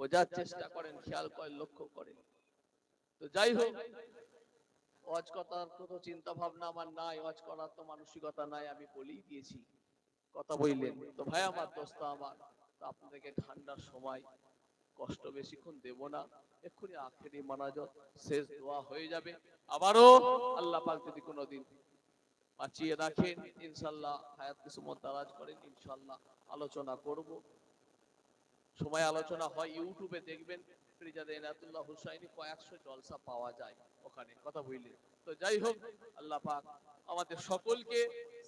বোঝার চেষ্টা করেন, খেয়াল করেন, লক্ষ্য করেন। তো যাই হোক, ওয়াজ কথার কোনো চিন্তা ভাবনা আমার নাই, ওয়াজ করার তো মানসিকতা নাই, আমি বলেই দিয়েছি। কথা বললেন। তো ভাই, আমার দোস্ত আমার আপনাদেরকে ঠান্ডার সময় কষ্ট বেশিক্ষণ দেব না। এক্ষুনি আখেরি মানাজত, শেষ দোয়া হয়ে যাবে। আবারও আল্লাহ পাক যদি কোনোদিন বাঁচিয়ে রাখেন, ইনশাল্লাহ হায়াত কিসমত দারাজ করেন, ইনশাল্লাহ আলোচনা করব। সময় আলোচনা হয়, ইউটিউবে দেখবেন ফ্রিজাদে হুসাইনি কয়েকশো জলসা পাওয়া যায় ওখানে, কথা বললেন তো যাই হোক, আল্লাহ পাক আমাদের সকলকে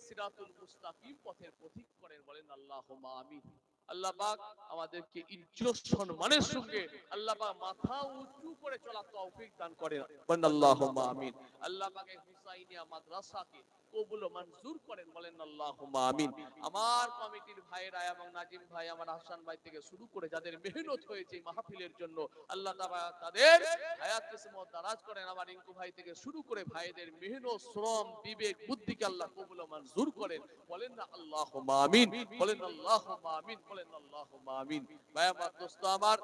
সিরাতুল মুস্তাকিম পথের পথিক করেন, বলেন আল্লাহ আমিন। আল্লাহ পাক আমাদেরকে ইজ্জত, সম্মানের সঙ্গে আল্লাহ পাক মাথা উঁচু করে চলা তৌফিক দান করেন, বলেন আল্লাহ আমিন। আল্লাহ পাক হুসাইনিয়া মাদ্রাসাকে কবুল ও মঞ্জুর করেন বলেন আল্লাহ আমিন। আমার কমিটির ভাইরা এবং নাজিম ভাই আমার হাসান ভাই থেকে শুরু করে যাদের মেহনত হয়েছে মাহফিলের জন্য আল্লাহ তাআলা তাদের হায়াত কিসমত দারাজ করেন। আমার রিঙ্কু ভাই থেকে শুরু করে ভাইদের মেহনত শ্রম বিবেক বুদ্ধিকে আল্লাহ কবুল ও মঞ্জুর করেন। বলেন না আল্লাহ আমিন। বলেন আল্লাহ আমিন। বলেন আল্লাহ আমিন। ভাই আমার দোস্ত আমার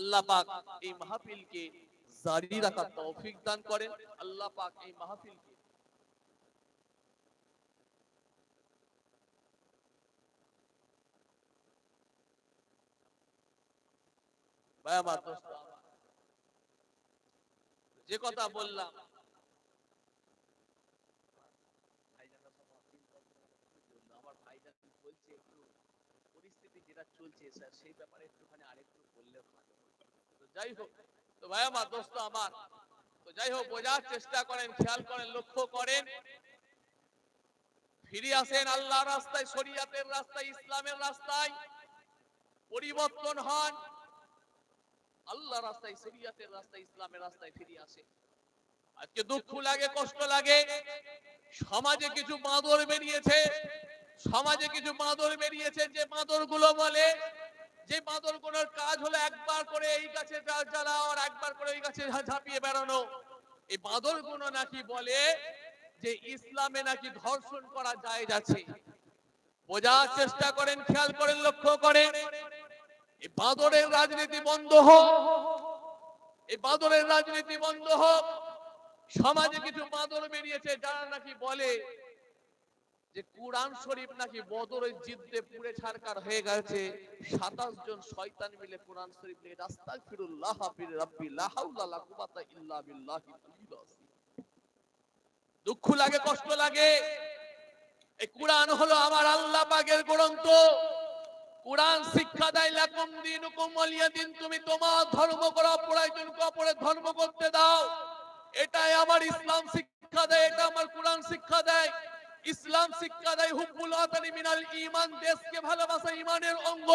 আল্লাহ পাক এই মাহফিলকে জারি রাখার তৌফিক দান করেন। আল্লাহ পাক এই মাহফিলকে ভাই আমার দোস্ত যে কথা বললাম আমার ভাইজান বলছে একটু পরিস্থিতি যেটা চলছে স্যার সেই ব্যাপারে একটুখানি আরেকটু বললে ভালো তো যাই হোক তো ভাই আমার দোস্ত আমার। তো যাই হোক বোঝার চেষ্টা করেন খেয়াল করেন লক্ষ্য করেন। ফিরে আসেন আল্লাহ রাস্তায় শরিয়াতের রাস্তায় ইসলামের রাস্তায়। পরিবর্তন হন। আল্লাহ রাস্তায় শরিয়াতের রাস্তায় ইসলামের রাস্তায় ফিরে আসে। আজকে দুঃখ লাগে কষ্ট লাগে। সমাজে কিছু বাঁদর বেরিয়েছে। সমাজে কিছু বাঁদর বেরিয়েছে যে বাঁদরগুলো বলে যে বাঁদরগুলোর কাজ হলো একবার করে এই গাছে জ্বালাও আর একবার করে ওই গাছে ঝাঁপিয়ে বেড়ানো। এই বাঁদরগুলো নাকি বলে যে ইসলামে নাকি ধর্ষণ করা যায় যাচ্ছে। বোঝার চেষ্টা করেন খেয়াল করেন। লক্ষ্য করেন। এই বাঁদরের রাজনীতি বন্ধ হোক এই বাঁদরের রাজনীতি বন্ধ হোক, সমাজে কিছু বাঁদর বেরিয়েছে যারা নাকি বলে যে কুরআন শরীফ নাকি বদরের জিদ্দে পুড়ে ছারকার হয়ে গেছে। সাতাশ জন শয়তান মিলে কোরআন শরীফ নিয়ে রাস্তায় ফিরুল্লাহ রাব্বি লা হাওলা লা কুওয়াতা ইল্লা বিল্লাহি দুঃখ লাগে, কষ্ট লাগে। এই কোরআন হলো আমার আল্লাহ পাকের গ্রন্থ। কোরআন শিক্ষা দেয়, লাকুম দিনুকুম ওয়ালিয়া দিন তুমি তোমার ধর্ম করো ধর্ম করতে দাও। এটাই আমার ইসলাম শিক্ষা দেয়, এটা আমার কোরআন শিক্ষা দেয়। ইসলাম শিক্ষা দেয় মিনাল দেশকে ভালোবাসা অঙ্গ।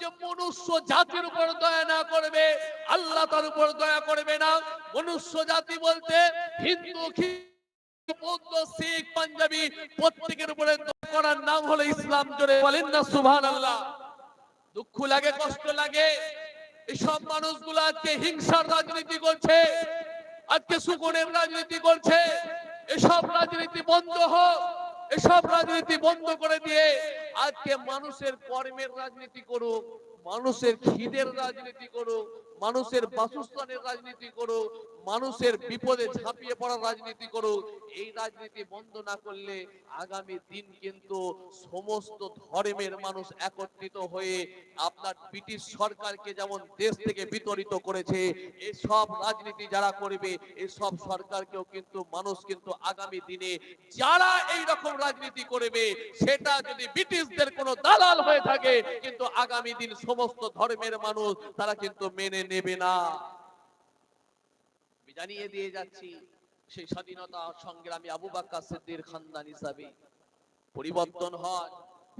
যে মনুষ্য জাতির উপর দয়া না করবে, আল্লাহ তার উপর দয়া করবে না। মনুষ্য জাতি বলতে হিন্দু রাজনীতি করছে আজকে সুগুনের রাজনীতি করছে এসব রাজনীতি বন্ধ হোক এসব রাজনীতি বন্ধ করে দিয়ে আজকে মানুষের কর্মের রাজনীতি করুক, মানুষের খিদের রাজনীতি করুক, মানুষের বাসস্থানের রাজনীতি করুক মানুষের বিপদে ঝাঁপিয়ে পড়ার রাজনীতি করুক, এই রাজনীতি বন্ধ না করলে আগামী দিন কিন্তু সমস্ত ধর্মের মানুষ একত্রিত হয়ে আপনার ব্রিটিশ সরকারকে যেমন দেশ থেকে বিতরিত করেছে, এসব রাজনীতি যারা করবে, এসব সরকারকেও কিন্তু মানুষ কিন্তু আগামী দিনে যারা এই রকম রাজনীতি করবে, সেটা যদি ব্রিটিশদের কোনো দালাল হয়ে থাকে, কিন্তু আগামী দিন সমস্ত ধর্মের মানুষ তারা কিন্তু মেনে নেবে না। জানিয়ে দিয়ে যাচ্ছি, সেই স্বাধীনতা সংগ্রামী আবু বাক্কা সিদ্দির খানদান হিসাবে পরিবর্তন হয়,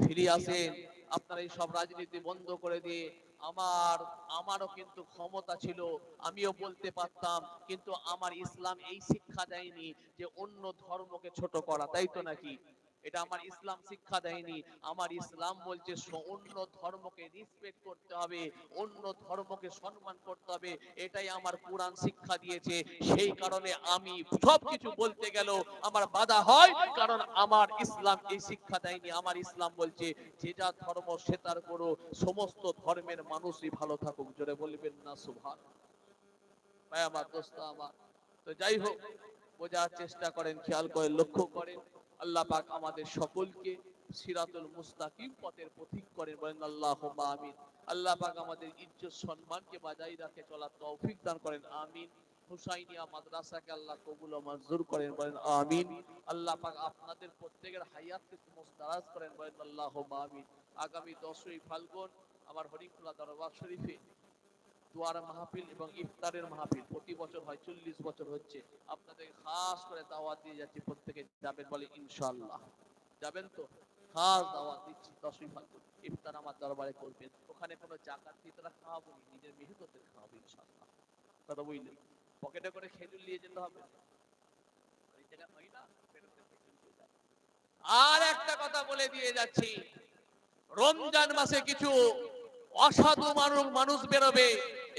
ফিরে আসেন। আপনারা এই সব রাজনীতি বন্ধ করে দিয়ে আমার, আমারও কিন্তু ক্ষমতা ছিল, আমিও বলতে পারতাম, কিন্তু আমার ইসলাম এই শিক্ষা দেয়নি যে অন্য ধর্মকে ছোট করা, তাই তো নাকি? এটা আমার ইসলাম শিক্ষা দেয়নি। আমার ইসলাম বলছে অন্য ধর্মকে রিসপেক্ট করতে হবে, অন্য ধর্মকে সম্মান করতে হবে। এটাই আমার কোরআন শিক্ষা দিয়েছে। সেই কারণে আমি সব কিছু বলতে গেল আমার বাধা হয়, কারণ আমার ইসলাম এই শিক্ষা দেয়নি। আমার ইসলাম বলছে যে যা ধর্ম সে তার করো, সমস্ত ধর্মের মানুষই ভালো থাকুক। জোরে বলবেন না সুভান ভাই, আমার দোস্ত আমার। তো যাই হোক, বোঝার চেষ্টা করেন, খেয়াল করেন লক্ষ্য করেন। আল্লাহ পাক আমাদের সকলকে সিরাতুল মুস্তাকিম পথের পথিক করেন বলেন আল্লাহ আমিন। আল্লাহ পাক আমাদের ইজ্জত, সম্মানকে বাজাই রাখে, চলার তৌফিক দান করেন, আমিন। হুসাইনিয়া মাদ্রাসাকে আল্লাহ কবুল ও মঞ্জুর করেন বলেন, আমিন। আল্লাহ পাক আপনাদের প্রত্যেকের হায়াতকে মুস্তারাজ করেন বলেন আল্লাহ আমিন। আগামী দশই ফাল্গুন আমার হরিফুল্লাহ দরবার শরীফে দুয়ার মাহফিল এবং ইফতারের মাহফিল। প্রতি বছর হয়, চল্লিশ বছর হচ্ছে। আপনাদের খাস করে দাওয়াত দিয়ে যাচ্ছি, প্রত্যেকে যাবেন বলে ইনশাল্লাহ যাবেন তো? খাস দাওয়াত দিচ্ছি দশই ফাল্গুন ইফতার আমার দরবারে করবেন। ওখানে কোনো জাকাত ফিতরা খাওয়াবো নিজের মেহনতের খাওয়াবো ইনশাল্লাহ কথা বুঝলেন? পকেটে করে খেজুর নিয়ে যেতে হবে। আর একটা কথা বলে দিয়ে যাচ্ছি। রমজান মাসে কিছু অসাধু মানুষ মানুষ বেরোবে।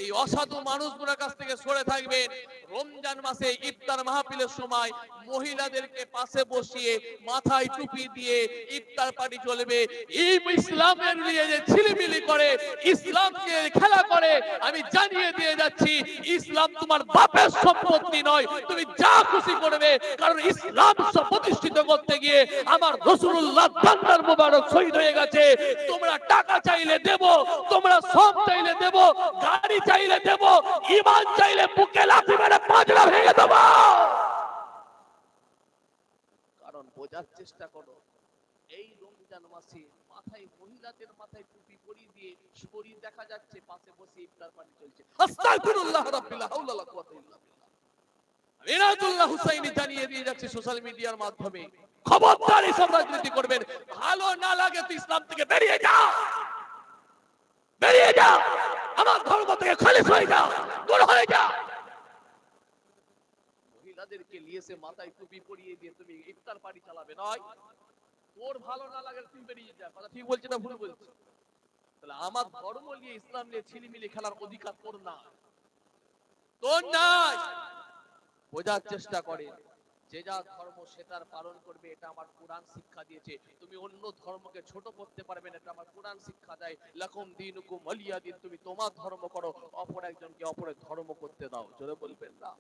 এই অসাধু মানুষগুলোর কাছ থেকে সরে থাকবেন। রমজান মাসে ইফতার মাহফিলের সময় মহিলাদেরকে পাশে বসিয়ে মাথায় টুপি দিয়ে ইফতার পার্টি চলবে। এই ইসলামের নিয়ে যে ছিলিমিলি করে ইসলামকে খেলা করে, আমি জানিয়ে দিয়ে যাচ্ছি, ইসলাম তোমার বাপের সম্পত্তি নয়, তুমি যা খুশি করবে, কারণ ইসলাম প্রতিষ্ঠিত করতে গিয়ে আমার রসুল্লাহ দান্নার মুবারক শহীদ হয়ে গেছে। তোমরা টাকা চাইলে দেব, তোমরা সব চাইলে দেব, গাড়ি চাইলে দেব ইমান চাইলে বুকে লাথি মেরে পাঁচড়া ভেঙে দেব। কারণ বোঝার চেষ্টা করো এই রমজান মাসে মাথায় মহিলাদের মাথায় টুপি পরিয়ে দিয়ে শরীর দেখা যাচ্ছে পাশে বসে ইফতার পানি চলছে। আস্তাগফিরুল্লাহ রাব্বিল হাওলা ওয়ালা কুওয়াতা ইল্লা বিল্লাহ। হুসাইনি জানিয়ে দিয়ে যাচ্ছে সোশ্যাল মিডিয়ার মাধ্যমে। খবরদার এসব রাজনীতি করবেন। ভালো না লাগে তো ইসলাম থেকে বেরিয়ে যাও বেরিয়ে যাও আমার ধর্ম থেকে খালিস হয়ে যাও দূর হয়ে যাও মহিলাদেরকে মাথায় টুপি পরিয়ে দিয়ে তুমি ইফতার পার্টি চালাবে নয়। তোর ভালো না লাগে তুমি বেরিয়ে যা। কথা ঠিক বলছে না ভুল বলছে? তাহলে আমার ধর্ম নিয়ে, ইসলাম নিয়ে ছিলিমিলি খেলার অধিকার তোর না তোর নাই। বোঝার চেষ্টা করে। যে যা ধর্ম সেটার পালন করবে, এটা আমার কোরআন শিক্ষা দিয়েছে। তুমি অন্য ধর্মকে ছোট করতে পারবে না, এটা আমার কোরআন শিক্ষা দেয়। লাকুম দিনুকুম ওয়ালিয়া দিন, তুমি তোমার ধর্ম করো, অপর একজনকে অপরের ধর্ম করতে দাও। জোরে বলবেন না।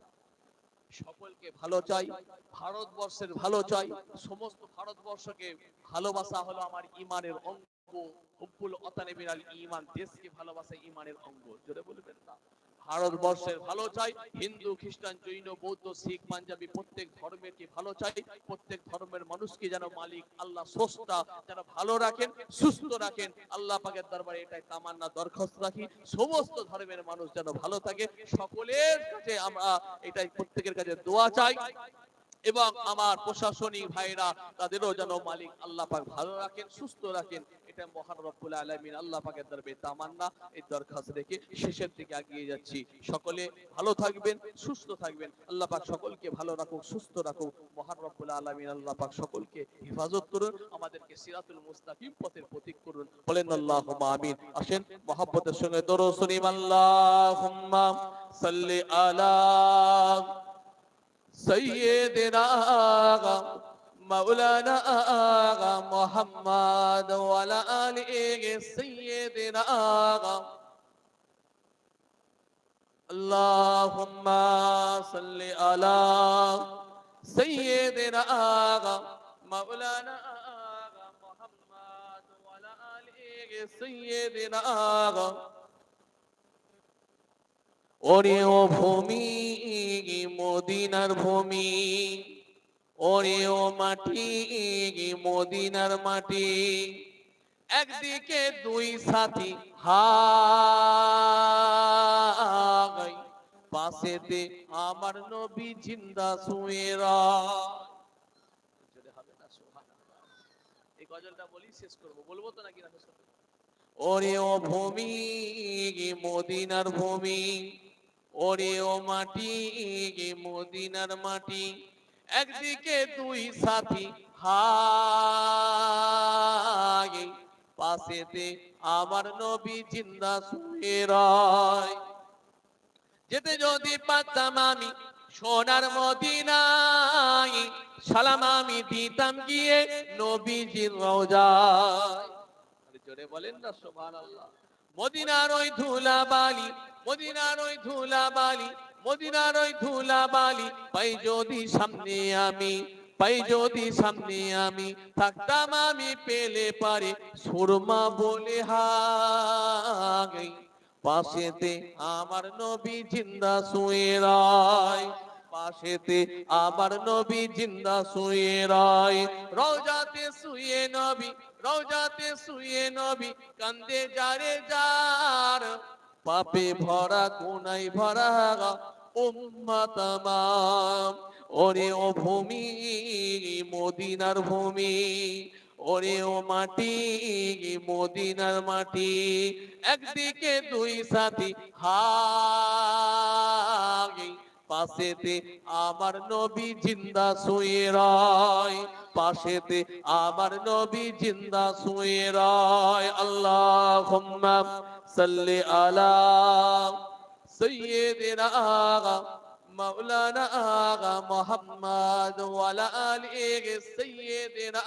সকলকে ভালো চাই, ভারতবর্ষের ভালো চাই, সমস্ত ভারতবর্ষকে ভালোবাসা হলো আমার ইমানের অঙ্গ। হুব্বুল অতানে বিনাল ইমান, দেশকে ভালোবাসা ইমানের অঙ্গ। জোরে বলবেন না। ভারতবর্ষের ভালো চাই, হিন্দু, খ্রিস্টান, জৈন, বৌদ্ধ, শিখ, পাঞ্জাবি, প্রত্যেক ধর্মেরকে ভালো চাই? প্রত্যেক ধর্মের মানুষকে যেন মালিক? আল্লাহ স্রষ্টা যেন ভালো রাখেন, সুস্থ রাখেন। আল্লাহ পাকের দরবারে এটাই তামান্না, দরখাস্ত রাখি। সমস্ত ধর্মের মানুষ যেন ভালো থাকে, সকলের কাছে আমরা এটাই প্রত্যেকের কাছে দোয়া চাই। এবং আমার প্রশাসনিক ভাইরা, তাদেরও যেন মালিক আল্লাহ পাক ভালো রাখেন, সুস্থ রাখেন। এটা মহান রব্বুল আলামিন আল্লাহ পাকের দরবে তামান্না এই দরখাস্ত রেখে শেষের দিকে এগিয়ে যাচ্ছি সকলে ভালো থাকবেন সুস্থ থাকবেন আল্লাহ পাক সকলকে ভালো রাখুক সুস্থ রাখুক মহান রব্বুল আলামিন আল্লাহ পাক সকলকে হেফাজত করুন আমাদেরকে সিরাতুল মুস্তাকিম পথের প্রতীক করুন বলেন আল্লাহুম্মা আমিন আসেন মহব্বতের সঙ্গে দরুদ শুনিম আল্লাহুম্মা সাল্লি আলা سيدنا مولانا محمد وعلى آله سيدنا اللهم صل على سيدنا مولانا محمد وعلى آله سيدنا ওরে ও ভূমি মদিনার ভূমি ওরে ও মাটি মদিনার মাটি। একদিকে দুই সাথী হাই পাশেতে আমার নবী জিন্দা এই গজলটা বলি শেষ করব। বলব তো নাকি না ওরে ও ভূমি মদিনার ভূমি। ওরে ও মাটি মদিনার মাটি। একদিকে দুই সাথী হাই পাশেতে আমার নবী জিন্দা শুয়ে রয়। যেতে যদি পারতাম আমি সোনার মদিনায়, সালাম আমি দিতাম গিয়ে নবীজির রওজায়। আরে জোরে বলেন না, সুবহানাল্লাহ। মদিনার ওই ধুলা বালি মদিনার ওই ধুলা বালি মদিনার ওই ধুলা বালি পাই যদি সামনে আমি, পাই যদি সামনে আমি, থাকতাম আমি পেলে পারে সুরমা বলে হাই পাশেতে আমার নবী জিন্দা শুয়ে রায়, পাশেতে আমার নবী জিন্দা শুয়ে রায়। রওজাতে শুয়ে নবী, রওজাতে শুয়ে নবী, কান্দে যারে যার পাপে ভরা কোনাই ভরা উম্মাতামাম ওরে ও ভূমি, মদিনার ভূমি, ওরে ও মাটি, মদিনার মাটি, একদিকে দুই সাথী হাই, পাশেতে আমার নবী জিন্দা শুয়ে রয়, পাশেতে আমার নবী জিন্দা শুয়ে রয়। আল্লাহ সাল্লি আলা سيدنا مولانا محمد وعلى آله سيدنا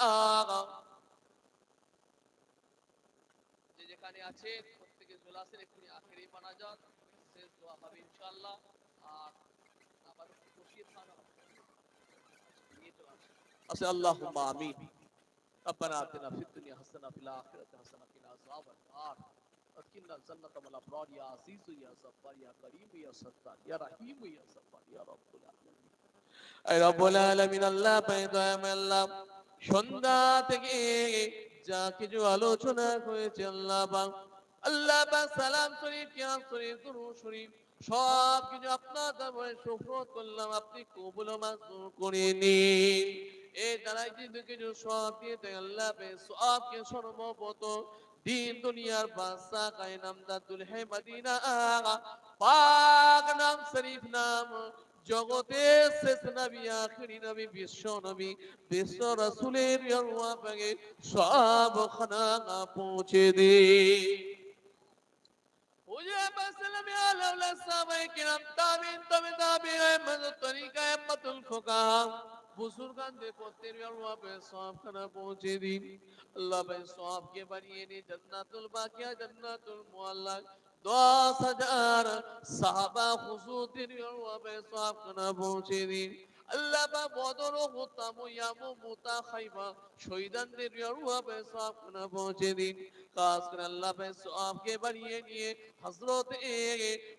যে যেখানে আছে প্রত্যেকে চলে আসেন এক্ষুনি আখেরি মানাজাত শেষ দোয়া হবে ইনশাআল্লাহ আর আবার বসিয়ে থাকা নিয়ে চলে আসেন আসে আল্লাহুম্মা আমিন ربنا آتنا في الدنيا حسنة في الآخرة حسنة وقنا عذاب النار وادخلنا الجنة مع الأبرار يا عزيز يا جبار يا كريم يا ستار يا رحيم يا صبار يا رب العالمين এই রব্বুল আলামিন আল্লাহ পাইদাম আল্লাহ সন্ধ্যা থেকে যা কিছু আলোচনা হয়েছে আল্লাহ পাক আল্লাহ পাক সালাম শরীফ কিয়াম শরীফ দুরূদ শরীফ সব কিছু আপনার দরবারে সুফরত করলাম আপনি কবুল ও মঞ্জুর করে নিন এই দ্বারাই কিন্তু কিছু সব দিয়ে দেয় আল্লাহ পে সবকে সর্বপ্রথম দিন দুনিয়ার বাদশা কায়নাম দাদুল হে মদিনা পাক নাম, শরীফ নাম জগতের শেষ নবী, আখরি নবী, বিশ্ব নবী, বিশ্ব রাসূলের পাগে সব খানা পৌঁছে দে। হুজুর পাসালাম ইয়া লাউলা সাহাবায়ে কিরাম তাবিন তবে তাবিঈন মদদ তরিকা আম্মাতুল ফুকাহা। বুজুর্গানদের পথের ইয়ারওয়া পে সব খানা পৌঁছে দিন আল্লাহ ভাই সবকে বাড়িয়ে নে জান্নাতুল বাকিয়া জান্নাতুল মুআল্লা দশ হাজার সাহাবা হুজুরদের ইয়ারওয়া পে সব খানা পৌঁছে দিন আল্লাহ বা বদর ও হুতাম ইয়ামু মুতা খাইবা শহীদানদের ইয়ারওয়া পে সব খানা পৌঁছে দিন খাস করে আল্লাহ পে সবকে বাড়িয়ে নিয়ে حضرت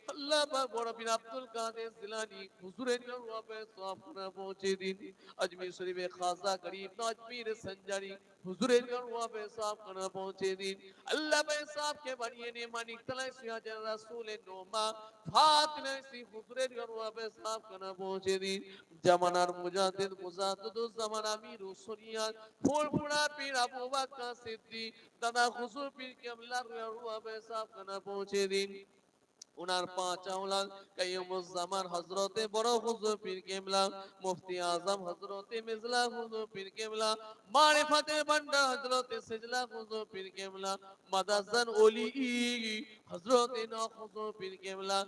علامہ غور بن عبد القادر جیلانی حضور جلوہ پہ صاف نہ پہنچے دین اجمیر شریف خاصہ قریب ناج پیر سنجاری حضور جو پہ صاف نہ پہنچے دین اللہ پہ صاف کے بنیے نے مانی تلا سیا جل رسول نوما فاطمہ سی، حضور جو پہ صاف نہ پہنچے دین زمانہ مجاہد مزاد دو زمانہ امیر سنیا پھول پھڑا پیر ابو بکر صدیق دادا حضور پیر کے املا جلوہ پہ صاف نہ پہنچے دین দিন। উনার পাঁচ আওলাদ কাইয়ুমুজ্জামান হযরতে বড় হুজুর পীর কেবলা, মুফতি আজম হযরতে মিজলা হুজুর পীর কেবলা, মারিফাতের ভান্ডার হযরতে সিজলা হুজুর পীর কেবলা মাদাজান ওলি হযরতে নখ হুজুর পীর কেবলা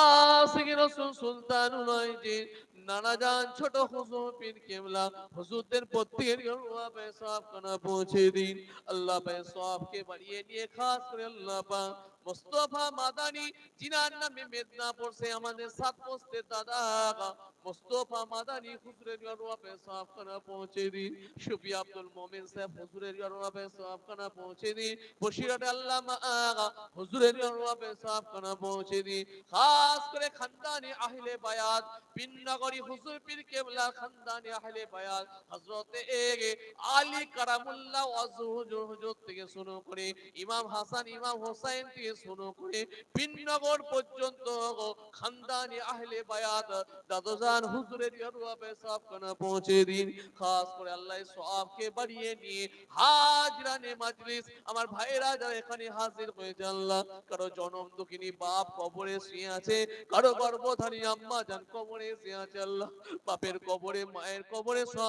আসিক রাসূল সুলতানুল আইজিন নানাজান ছোট হুজুর পীর কেবলা হুজুরদের প্রত্যেকের গরুয়া পে সব কানা পৌঁছে দিন আল্লাহ পে সবকে বাড়িয়ে নিয়ে খাস করে আল্লাহ পাক মুস্তফা মাদানি জিনার নামে মেদিনীপুর সে আমাদের সাত পোস্টে দাদা হুজুরের পৌঁছে দিন। আব্দুল সাহেব হুজুরের পৌঁছে দিন। আল্লামা আগা হুজুরের পৌঁছে দিন। খাস করে খানদানি আহলে বায়াত হুজুর পীর কেবলা খানদানি আহলে বায়াত, হযরতে এগে আলী কারামুল্লাহ হুজুর থেকে শুরু করে ইমাম হাসান, ইমাম হোসেন থেকে শুরু করে বিনগর পর্যন্ত খানদানি আহলে বায়াত দাদজান হুজুরের পেশাব কানা পৌঁছে দিন। খাস করে আল্লাহ সওয়াবকে বাড়িয়ে নিয়ে হাজরানে মাজলিস। আমার ভাইরা যারা এখানে হাজির আল্লাহ, কারও জনম দুঃখিনী বাপ কবরে শুয়ে আছে, কারও গর্ভধারী আম্মা জান কবরে শুয়ে আছে আল্লাহ, বাপের কবরে, মায়ের কবরে